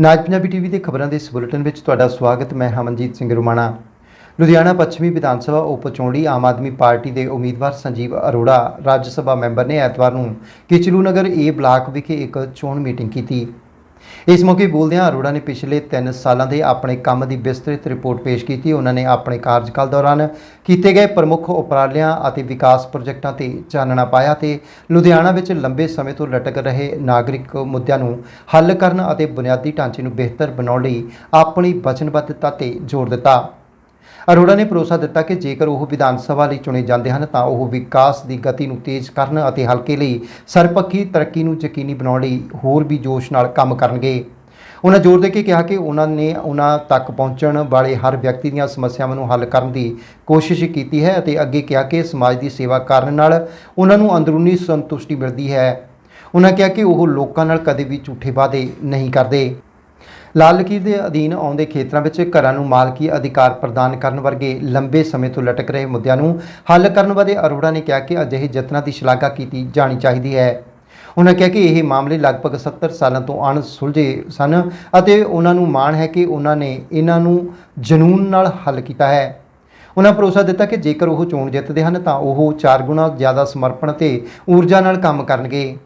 ਨਾਜ Punjabi TV ਦੇ ਖਬਰਾਂ ਦੇ ਇਸ ਬੁਲੇਟਿਨ ਵਿੱਚ ਤੁਹਾਡਾ ਸਵਾਗਤ, ਮੈਂ ਹਮਨਜੀਤ ਸਿੰਘ ਰੁਮਾਣਾ। ਲੁਧਿਆਣਾ ਪੱਛਮੀ ਵਿਧਾਨ ਸਭਾ ਉਪ ਚੋਣ ਆਮ ਆਦਮੀ ਪਾਰਟੀ ਦੇ ਉਮੀਦਵਾਰ ਸੰਜੀਵ ਅਰੋੜਾ ਰਾਜ ਸਭਾ ਮੈਂਬਰ ਨੇ ਐਤਵਾਰ ਨੂੰ ਕਿਚਲੂ ਨਗਰ ਏ ਬਲਾਕ ਵਿਖੇ ਇੱਕ ਚੋਣ ਮੀਟਿੰਗ ਕੀਤੀ। ਇਸ ਮੌਕੇ ਬੋਲਦਿਆਂ ਅਰੋੜਾ ਨੇ ਪਿਛਲੇ 3 ਸਾਲਾਂ ਦੇ ਆਪਣੇ ਕੰਮ ਦੀ ਵਿਸਤ੍ਰਿਤ ਰਿਪੋਰਟ ਪੇਸ਼ ਕੀਤੀ। ਉਹਨਾਂ ਨੇ ਆਪਣੇ ਕਾਰਜਕਾਲ ਦੌਰਾਨ ਕੀਤੇ ਗਏ ਪ੍ਰਮੁੱਖ ਉਪਰਾਲਿਆਂ ਅਤੇ ਵਿਕਾਸ ਪ੍ਰੋਜੈਕਟਾਂ ਤੇ ਚਾਨਣਾ ਪਾਇਆ ਤੇ ਲੁਧਿਆਣਾ ਵਿੱਚ ਲੰਬੇ ਸਮੇਂ ਤੋਂ ਲਟਕ ਰਹੇ ਨਾਗਰਿਕ ਮੁੱਦਿਆਂ ਨੂੰ ਹੱਲ ਕਰਨ ਅਤੇ ਬੁਨਿਆਦੀ ਢਾਂਚੇ ਨੂੰ ਬਿਹਤਰ ਬਣਾਉਣ ਲਈ ਆਪਣੀ ਵਚਨਬੱਧਤਾ ਤੇ ਜ਼ੋਰ ਦਿੱਤਾ। ਅਰੋੜਾ ਨੇ ਭਰੋਸਾ ਦਿੱਤਾ ਕਿ ਜੇਕਰ ਉਹ ਵਿਧਾਨ ਸਭਾ ਲਈ ਚੁਣੇ ਜਾਂਦੇ ਹਨ, ਤਾਂ ਉਹ ਵਿਕਾਸ ਦੀ ਗਤੀ ਨੂੰ ਤੇਜ਼ ਕਰਨ ਅਤੇ ਹਲਕੇ ਲਈ ਸਰਪੱਖੀ ਤਰੱਕੀ ਨੂੰ ਯਕੀਨੀ ਬਣਾਉਣ ਲਈ ਹੋਰ ਵੀ ਜੋਸ਼ ਨਾਲ ਕੰਮ ਕਰਨਗੇ। ਉਹਨਾਂ ਜ਼ੋਰ ਦੇ ਕੇ ਕਿਹਾ ਕਿ ਉਹਨਾਂ ਨੇ ਉਹਨਾਂ ਤੱਕ ਪਹੁੰਚਣ ਵਾਲੇ ਹਰ ਵਿਅਕਤੀ ਦੀਆਂ ਸਮੱਸਿਆਵਾਂ ਨੂੰ ਹੱਲ ਕਰਨ ਦੀ ਕੋਸ਼ਿਸ਼ ਕੀਤੀ ਹੈ ਅਤੇ ਅੱਗੇ ਕਿਹਾ ਕਿ ਸਮਾਜ ਦੀ ਸੇਵਾ ਕਰਨ ਨਾਲ ਉਹਨਾਂ ਨੂੰ ਅੰਦਰੂਨੀ ਸੰਤੁਸ਼ਟੀ ਮਿਲਦੀ ਹੈ। ਉਹਨਾਂ ਕਿਹਾ ਕਿ ਉਹ ਲੋਕਾਂ ਨਾਲ ਕਦੇ ਵੀ ਝੂਠੇ ਵਾਅਦੇ ਨਹੀਂ ਕਰਦੇ। ਲਾਲ ਲਕੀਰ ਦੇ ਅਧੀਨ ਆਉਂਦੇ ਖੇਤਰਾਂ ਵਿੱਚ ਘਰਾਂ ਨੂੰ ਮਾਲਕੀ ਅਧਿਕਾਰ ਪ੍ਰਦਾਨ ਕਰਨ ਵਰਗੇ ਲੰਬੇ ਸਮੇਂ ਤੋਂ ਲਟਕ ਰਹੇ ਮੁੱਦਿਆਂ ਨੂੰ ਹੱਲ ਕਰਨ ਬਾਰੇ ਅਰੋੜਾ ਨੇ ਕਿਹਾ ਕਿ ਅਜਿਹੇ ਯਤਨਾਂ ਦੀ ਸ਼ਲਾਘਾ ਕੀਤੀ ਜਾਣੀ ਚਾਹੀਦੀ ਹੈ। ਉਹਨਾਂ ਕਿਹਾ ਕਿ ਇਹ ਮਾਮਲੇ ਲਗਭਗ 70 ਸਾਲਾਂ ਤੋਂ ਅਣਸੁਲਝੇ ਸਨ ਅਤੇ ਉਹਨਾਂ ਨੂੰ ਮਾਣ ਹੈ ਕਿ ਉਹਨਾਂ ਨੇ ਇਹਨਾਂ ਨੂੰ ਜਨੂਨ ਨਾਲ ਹੱਲ ਕੀਤਾ ਹੈ। ਉਹਨਾਂ ਭਰੋਸਾ ਦਿੱਤਾ ਕਿ ਜੇਕਰ ਉਹ ਚੋਣ ਜਿੱਤਦੇ ਹਨ ਤਾਂ ਉਹ ਚਾਰ ਗੁਣਾ ਜ਼ਿਆਦਾ ਸਮਰਪਣ ਤੇ ਊਰਜਾ ਨਾਲ ਕੰਮ ਕਰਨਗੇ।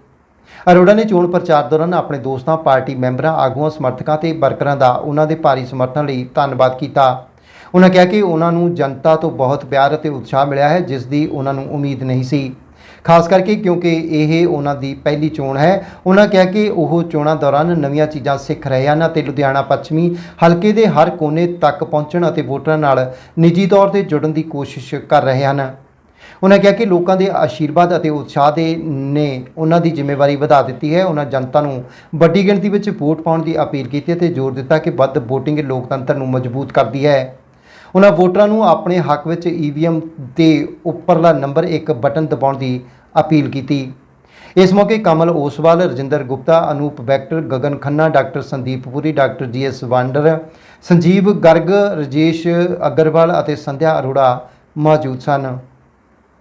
ਅਰੋੜਾ ਨੇ ਚੋਣ ਪ੍ਰਚਾਰ ਦੌਰਾਨ ਆਪਣੇ ਦੋਸਤਾਂ, ਪਾਰਟੀ ਮੈਂਬਰਾਂ, ਆਗੂਆਂ, ਸਮਰਥਕਾਂ ਤੇ ਵਰਕਰਾਂ ਦਾ ਉਹਨਾਂ ਦੇ ਭਾਰੀ ਸਮਰਥਨ ਲਈ ਧੰਨਵਾਦ ਕੀਤਾ। ਉਹਨਾਂ ਕਿਹਾ ਕਿ ਉਹਨਾਂ ਨੂੰ ਜਨਤਾ ਤੋਂ ਬਹੁਤ ਪਿਆਰ ਅਤੇ ਉਤਸ਼ਾਹ ਮਿਲਿਆ ਹੈ, ਜਿਸ ਦੀ ਉਹਨਾਂ ਨੂੰ ਉਮੀਦ ਨਹੀਂ ਸੀ। ਖਾਸ ਕਰਕੇ ਕਿਉਂਕਿ ਇਹ ਉਹਨਾਂ ਦੀ ਪਹਿਲੀ ਚੋਣ ਹੈ, ਉਹਨਾਂ ਕਿਹਾ ਕਿ ਉਹ ਚੋਣਾਂ ਦੌਰਾਨ ਨਵੀਆਂ ਚੀਜ਼ਾਂ ਸਿੱਖ ਰਹੇ ਹਨ ਅਤੇ ਲੁਧਿਆਣਾ ਪੱਛਮੀ ਹਲਕੇ ਦੇ ਹਰ ਕੋਨੇ ਤੱਕ ਪਹੁੰਚਣ ਅਤੇ ਵੋਟਰਾਂ ਨਾਲ ਨਿੱਜੀ ਤੌਰ ਤੇ ਜੁੜਨ ਦੀ ਕੋਸ਼ਿਸ਼ ਕਰ ਰਹੇ ਹਨ। ਉਹਨਾਂ ਕਿਹਾ ਕਿ ਲੋਕਾਂ ਦੇ ਆਸ਼ੀਰਵਾਦ ਅਤੇ ਉਤਸ਼ਾਹ ਦੇ ਨੇ ਉਹਨਾਂ ਦੀ ਜ਼ਿੰਮੇਵਾਰੀ ਵਧਾ ਦਿੱਤੀ ਹੈ। ਉਹਨਾਂ ਜਨਤਾ ਨੂੰ ਵੱਡੀ ਗਿਣਤੀ ਵਿੱਚ ਵੋਟ ਪਾਉਣ ਦੀ ਅਪੀਲ ਕੀਤੀ ਅਤੇ ਜ਼ੋਰ ਦਿੱਤਾ ਕਿ ਵੱਧ VOTING ਲੋਕਤੰਤਰ ਨੂੰ ਮਜ਼ਬੂਤ ਕਰਦੀ ਹੈ। ਉਹਨਾਂ ਵੋਟਰਾਂ ਨੂੰ ਆਪਣੇ ਹੱਕ ਵਿੱਚ ਈਵੀਐਮ ਤੇ ਉੱਪਰਲਾ ਨੰਬਰ 1 ਬਟਨ ਦਬਾਉਣ ਦੀ ਅਪੀਲ ਕੀਤੀ। ਇਸ ਮੌਕੇ Kamal Oswal, Rajinder Gupta, Anoop Vector, Gagan Khanna, doctor Sandeep Puri, doctor GS Wander, Sanjeev Garg, Rajesh Agarwal ਅਤੇ ਸੰਧਿਆ ਅਰੋੜਾ ਮੌਜੂਦ ਸਨ।